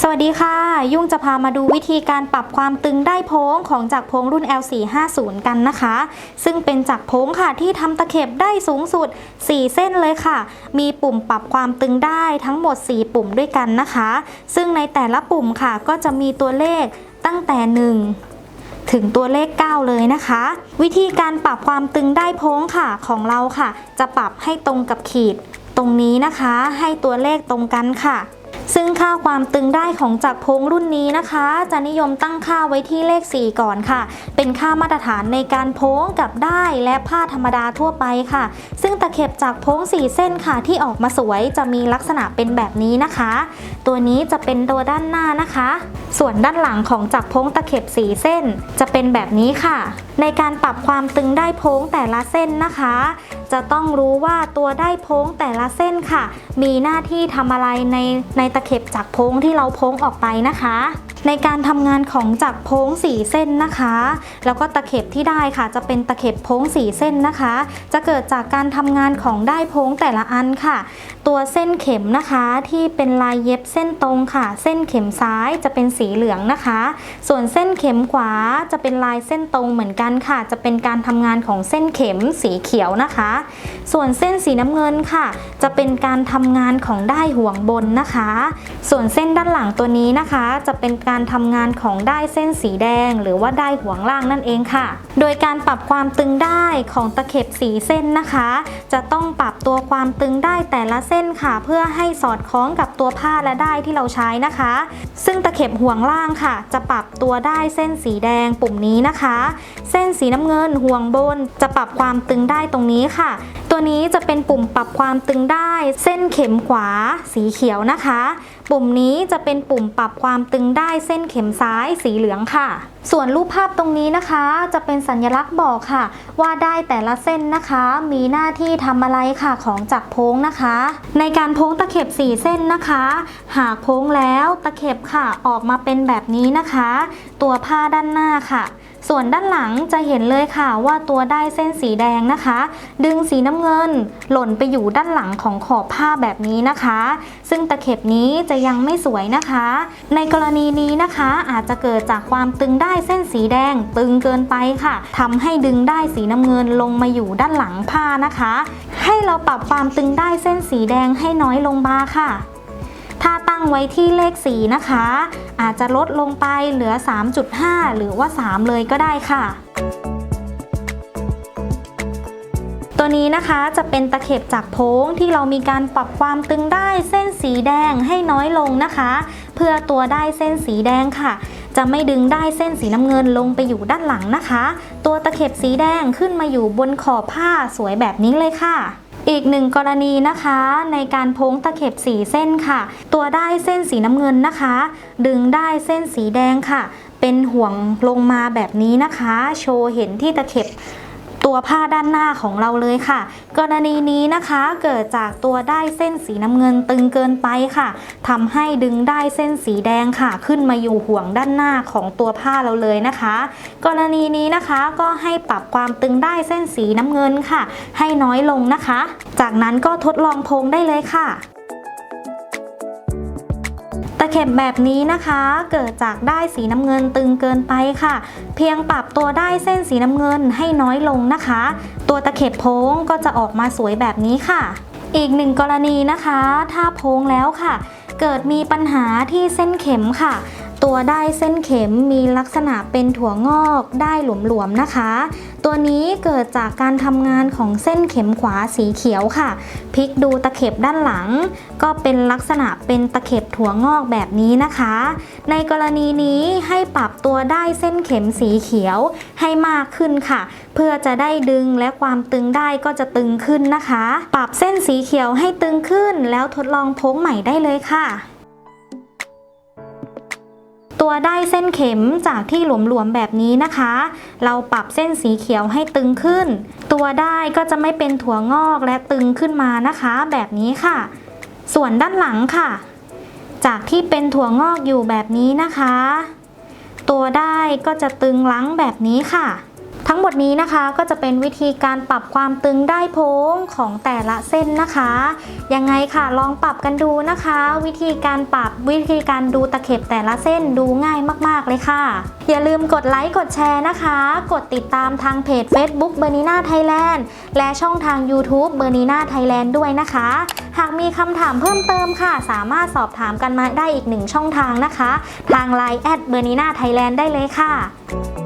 สวัสดีค่ะ ยุ่งจะพามาดูวิธีการปรับความตึงได้โพ้งของจักรโพ้งรุ่น L450 กันนะคะ ซึ่งเป็นจักรโพ้งค่ะที่ทำตะเข็บได้สูงสุด 4 เส้นเลยค่ะ มีปุ่มปรับความตึงได้ทั้งหมด 4 ปุ่มด้วยกันนะคะ ซึ่งในแต่ละปุ่มค่ะก็จะมีตัวเลขตั้งแต่ 1ถึงตัวเลข 9 เลยนะคะ วิธีการปรับความตึงได้โพ้งค่ะของเราค่ะ จะปรับให้ตรงกับขีด ตรงนี้นะคะ ให้ตัวเลขตรงกันค่ะ ซึ่งค่าความตึงได้ของจักรพงรุ่นนี้นะคะ จะนิยมตั้งค่าไว้ที่เลข 4 ก่อนค่ะ เป็นค่ามาตรฐานในการโพ้งกับได้และผ้าธรรมดาทั่วไปค่ะ ซึ่งตะเข็บจากโพ้ง4 เส้นค่ะที่ออกมาสวยจะมีลักษณะเป็นแบบนี้นะคะ ตัวนี้จะเป็นตัวด้านหน้านะคะ ส่วนด้านหลังของจักรพงตะเข็บ4เส้น จะเป็นแบบนี้ค่ะ ในการปรับความตึงได้โพ้งแต่ละเส้นนะคะ จะต้องรู้ว่าตัวได้โพ้งแต่ละเส้นค่ะ มีหน้าที่ทำอะไรในในตะเข็บจากโพ้งที่เราโพ้งออกไปนะคะ ในการทำงานของจักรโพ้ง4เส้นนะคะ แล้วก็ตะเข็บที่ได้ค่ะ จะเป็นตะเข็บโพ้ง4เส้นนะคะ จะเกิดจากการทำงานของได้โพ้งแต่ละอันค่ะ ตัวเส้นเข็มนะคะที่เป็นลายเย็บเส้นตรงค่ะ เส้นเข็มซ้ายจะเป็นสีเหลืองนะคะ ส่วนเส้นเข็มขวาจะเป็นลายเส้นตรงเหมือนกันค่ะ จะเป็นการทำงานของเส้นเข็มสีเขียวนะคะ ส่วนเส้นสีน้ำเงินค่ะ จะเป็นการทำงานของได้ห่วงบนนะคะ ส่วนเส้นด้านหลังตัวนี้นะคะ จะเป็นการทำงานของได้เส้นสีแดง หรือว่าได้ห่วงล่างนั่นเองค่ะ โดยการปรับความตึงได้ของตะเข็บสีเส้นนะคะ จะต้องปรับตัวความตึงได้แต่ละเส้นค่ะ เพื่อให้สอดคล้องกับตัวผ้าและได้ที่เราใช้นะคะ ซึ่งตะเข็บห่วงล่างค่ะ จะปรับตัวได้เส้นสีแดงปุ่มนี้นะคะ เส้นสีน้ำเงินห่วงบน จะปรับความตึงได้ตรงนี้ค่ะ ตัวนี้จะเป็นปุ่มปรับความตึงได้ เส้นเข็มขวา สีเขียวนะคะ ปุ่มนี้จะเป็นปุ่มปรับความตึงได้เส้นเข็มซ้ายสีเหลืองค่ะ ส่วนรูปภาพตรงนี้นะคะ จะเป็นสัญลักษณ์บอกค่ะ ว่าได้แต่ละเส้นนะคะ มีหน้าที่ทำอะไรค่ะของจักรโพ้งนะคะ ในการโพ้งตะเข็บ4เส้นนะคะ หากโพ้งแล้วตะเข็บค่ะออกมาเป็นแบบนี้นะคะ ตัวผ้าด้านหน้าค่ะ ส่วนด้านหลังจะเห็นเลยค่ะว่าตัวได้เส้นสีแดงนะคะ ดึงสีน้ำเงินหล่นไปอยู่ด้านหลังของขอบผ้าแบบนี้นะคะ ซึ่งตะเข็บนี้จะยังไม่สวยนะคะ ในกรณีนี้นะคะอาจจะเกิดจากความตึงได้เส้นสีแดง ตึงเกินไปค่ะทำให้ดึงได้สีน้ำเงินลงมาอยู่ด้านหลังผ้านะคะ ให้เราปรับความตึงได้เส้นสีแดงให้น้อยลงมาค่ะ ถ้าตั้งไว้ที่เลขสีนะคะ อาจจะลดลงไปเหลือ 3.5 หรือว่า 3 เลยก็ได้ค่ะตัวนี้นะคะจะเป็นตะเข็บจากโพ้งที่เรามีการปรับความตึงได้เส้นสีแดงให้น้อยลงนะคะ เพื่อตัวได้เส้นสีแดงค่ะ จะไม่ดึงได้เส้นสีน้ำเงินลงไปอยู่ด้านหลังนะคะ ตัวตะเข็บสีแดงขึ้นมาอยู่บนขอบผ้าสวยแบบนี้เลยค่ะ อีกหนึ่งกรณีนะคะในการพ้งตะเข็บสีเส้นค่ะ ตัวได้เส้นสีน้ำเงินนะคะ ดึงได้เส้นสีแดงค่ะ เป็นห่วงลงมาแบบนี้นะคะ โชว์เห็นที่ตะเข็บ ตัวผ้าด้านหน้าของเราเลยค่ะ กรณีนี้นะคะเกิดจากตัวได้เส้นสีน้ำเงินตึงเกินไปค่ะทำให้ดึงได้เส้นสีแดงค่ะ ขึ้นมาอยู่ห่วงด้านหน้าของตัวผ้าเราเลยนะคะ กรณีนี้นะคะก็ให้ปรับความตึงได้เส้นสีน้ำเงินค่ะ ให้น้อยลงนะคะ จากนั้นก็ทดลองพงได้เลยค่ะ เข็บแบบนี้นะคะ เกิดจากได้สีน้ำเงินตึงเกินไปค่ะ เพียงปรับตัวได้เส้นสีน้ำเงินให้น้อยลงนะคะ ตัวตะเข็บโพ้งก็จะออกมาสวยแบบนี้ค่ะ อีกหนึ่งกรณีนะคะ ถ้าโพ้งแล้วค่ะ เกิดมีปัญหาที่เส้นเข็มค่ะ ตัวได้เส้นเข็มมีลักษณะเป็นถั่วงอกได้หลวมๆนะคะ ตัวนี้เกิดจากการทำงานของเส้นเข็มขวาสีเขียวค่ะพลิกดูตะเข็บด้านหลัง ก็เป็นลักษณะเป็นตะเข็บถั่วงอกแบบนี้นะคะ ในกรณีนี้ให้ปรับตัวได้เส้นเข็มสีเขียวให้มากขึ้นค่ะ เพื่อจะได้ดึงและความตึงได้ก็จะตึงขึ้นนะคะ ปรับเส้นสีเขียวให้ตึงขึ้นแล้วทดลองโพ้งใหม่ได้เลยค่ะ ตัวได้เส้นเข็มจากที่หลวมๆแบบนี้นะคะ เราปรับเส้นสีเขียวให้ตึงขึ้น ตัวได้ก็จะไม่เป็นถั่วงอกและตึงขึ้นมานะคะ แบบนี้ค่ะ ส่วนด้านหลังค่ะ จากที่เป็นถั่วงอกอยู่แบบนี้นะคะ ตัวได้ก็จะตึงหลังแบบนี้ค่ะ ทั้งหมดนี้นะคะก็จะเป็นวิธีการปรับความตึงได้โพ้งของแต่ละเส้นนะคะยังไงค่ะลองปรับกันดูนะคะ วิธีการปรับวิธีการดูตะเข็บแต่ละเส้นดูง่ายมาก ๆ เลยค่ะ อย่าลืมกดไลค์กดแชร์นะคะ กดติดตามทางเพจ Facebook b e r n i n a Thailand และช่องทาง YouTube b e r n i n a Thailand ด้วยนะคะ หากมีคำถามเพิ่มเติมค่ะ สามารถสอบถามกันมาได้อีกหนึ่งช่องทางนะคะ ทาง Line แอด b e r n i n a Thailand ได้เลยค่ะ